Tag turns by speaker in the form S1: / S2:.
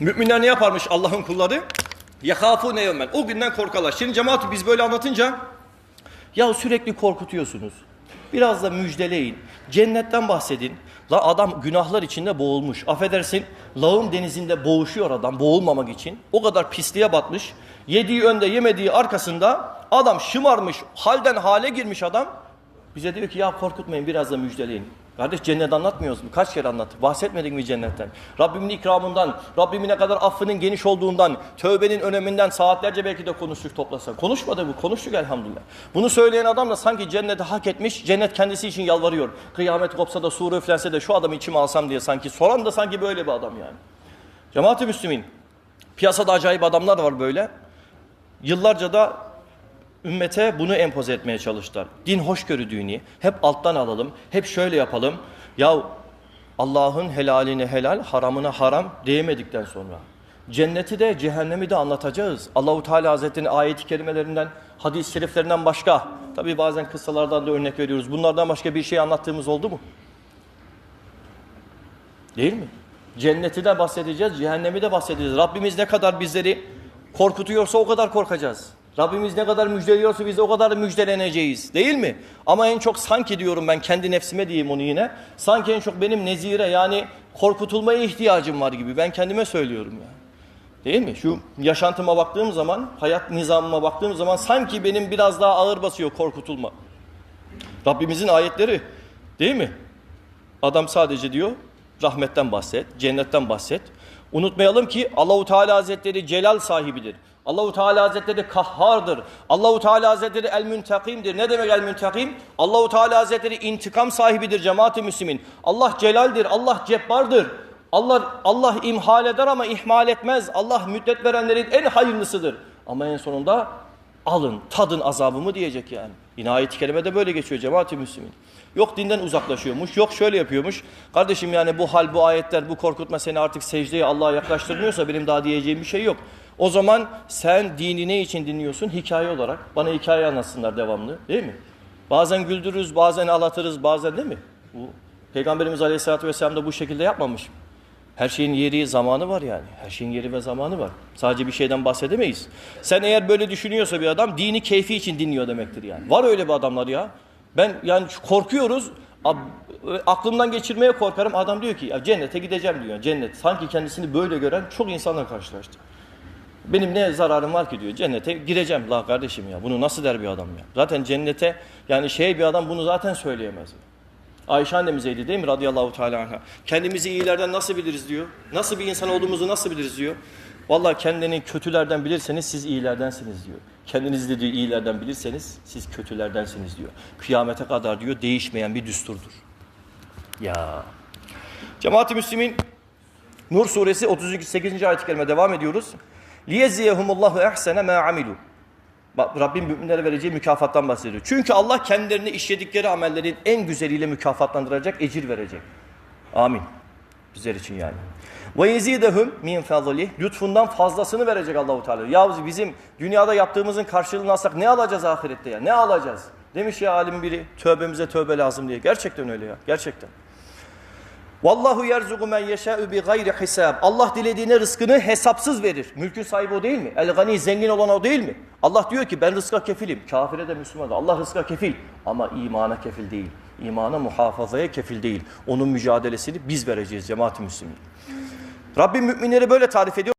S1: Müminler ne yaparmış Allah'ın kulları? Yekâfûne yevmen. O günden korkarlar. Şimdi cemaat biz böyle anlatınca ya sürekli korkutuyorsunuz. Biraz da müjdeleyin. Cennetten bahsedin. La adam günahlar içinde boğulmuş. Affedersin lağım denizinde boğuşuyor adam boğulmamak için. O kadar pisliğe batmış. Yediği önde yemediği arkasında adam şımarmış. Halden hale girmiş adam. Bize diyor ki ya korkutmayın biraz da müjdeleyin. Kardeş cennet anlatmıyoruz mu? Kaç kere anlattık. Bahsetmedik mi cennetten? Rabbimin ikramından, Rabbimin ne kadar affının geniş olduğundan, tövbenin öneminden saatlerce belki de konuştuk toplasa. Konuşmadı bu, konuştuk elhamdülillah. Bunu söyleyen adam da sanki cenneti hak etmiş, cennet kendisi için yalvarıyor. Kıyamet kopsa da, sure üflense de şu adamı içime alsam diye sanki. Soran da sanki böyle bir adam yani. Cemaat-i Müslümin, piyasada acayip adamlar var böyle. Yıllarca da ümmete bunu empoze etmeye çalıştılar. Din hoşgörü dini. Hep alttan alalım. Hep şöyle yapalım. Ya Allah'ın helaline helal, haramına haram diyemedikten sonra. Cenneti de cehennemi de anlatacağız. Allahu Teala Hazretleri'nin ayet-i kerimelerinden, hadis-i şeriflerinden başka. Tabi bazen kıssalardan da örnek veriyoruz. Bunlardan başka bir şey anlattığımız oldu mu? Değil mi? Cenneti de bahsedeceğiz, cehennemi de bahsedeceğiz. Rabbimiz ne kadar bizleri korkutuyorsa o kadar korkacağız. Rabbimiz ne kadar müjdeliyorsa biz o kadar müjdeleneceğiz. Değil mi? Ama en çok sanki diyorum ben kendi nefsime diyeyim onu yine. Sanki en çok benim nezire yani korkutulmaya ihtiyacım var gibi. Ben kendime söylüyorum ya. Değil mi? Şu yaşantıma baktığım zaman, hayat nizamıma baktığım zaman sanki benim biraz daha ağır basıyor korkutulma. Rabbimizin ayetleri değil mi? Adam sadece diyor rahmetten bahset, cennetten bahset. Unutmayalım ki Allahu Teala Hazretleri celal sahibidir. Allahu Teala Hazretleri kahhardır. Allahu Teala Hazretleri el müntakimdir. Ne demek el müntakim? Allahu Teala Hazretleri intikam sahibidir cemaat-i müslimin. Allah celaldir, Allah cebbardır. Allah Allah imhal eder ama ihmal etmez. Allah müddet verenlerin en hayırlısıdır. Ama en sonunda alın, tadın azabımı diyecek yani. Yine ayet-i kerimede böyle geçiyor cemaat-i müslimin. Yok dinden uzaklaşıyormuş, yok şöyle yapıyormuş. Kardeşim yani bu hal, bu ayetler, bu korkutma seni artık secdeye Allah'a yaklaştırmıyorsa benim daha diyeceğim bir şey yok. O zaman sen dini ne için dinliyorsun? Hikaye olarak. Bana hikaye anlatsınlar devamlı değil mi? Bazen güldürürüz, bazen ağlatırız, bazen değil mi? Bu Peygamberimiz Aleyhisselatü Vesselam da bu şekilde yapmamış. Her şeyin yeri, zamanı var yani. Her şeyin yeri ve zamanı var. Sadece bir şeyden bahsedemeyiz. Sen eğer böyle düşünüyorsa bir adam dini keyfi için dinliyor demektir yani. Var öyle bir adamlar ya. Ben yani korkuyoruz. Aklımdan geçirmeye korkarım. Adam diyor ki ya cennete gideceğim diyor. Cennet. Sanki kendisini böyle gören çok insanla karşılaştı. Benim ne zararım var ki diyor. Cennete gireceğim. La kardeşim ya bunu nasıl der bir adam ya. Zaten cennete yani şey bir adam bunu zaten söyleyemez. Ayşe annemizeydi değil mi radıyallahu teala anha. Kendimizi iyilerden nasıl biliriz diyor. Nasıl bir insan olduğumuzu nasıl biliriz diyor. Vallahi kendini kötülerden bilirseniz siz iyilerdensiniz diyor. Kendinizi de diyor iyilerden bilirseniz siz kötülerdensiniz diyor. Kıyamete kadar diyor değişmeyen bir düsturdur. Ya. Cemaat-i Müslümin Nur suresi 32 8. ayet-i kerime devam ediyoruz. Liyeziyehumullahu ehsene ma amilu. Bak Rabbim müminlere vereceği mükafattan bahsediyor. Çünkü Allah kendilerini işledikleri amellerin en güzeliyle mükafatlandıracak, ecir verecek. Amin. Bizler için yani. Ve yezidehum min fadlih. Lütfundan fazlasını verecek Allahu Teala. Ya bizim dünyada yaptığımızın karşılığını alsak ne alacağız ahirette ya? Ne alacağız? Demiş ya alim biri tövbemize tövbe lazım diye. Gerçekten öyle ya. Gerçekten. Vallahu yerzuku men yeşâ'ü bi gayri hisab. Allah dilediğine rızkını hesapsız verir. Mülkün sahibi o değil mi? El gani zengin olan o değil mi? Allah diyor ki ben rızka kefilim. Kafire de Müslümana da. Allah rızka kefil ama imana kefil değil. İmana muhafazaya kefil değil. Onun mücadelesini biz vereceğiz cemaat-i Müslümin. Rabbim müminleri böyle tarif ediyor.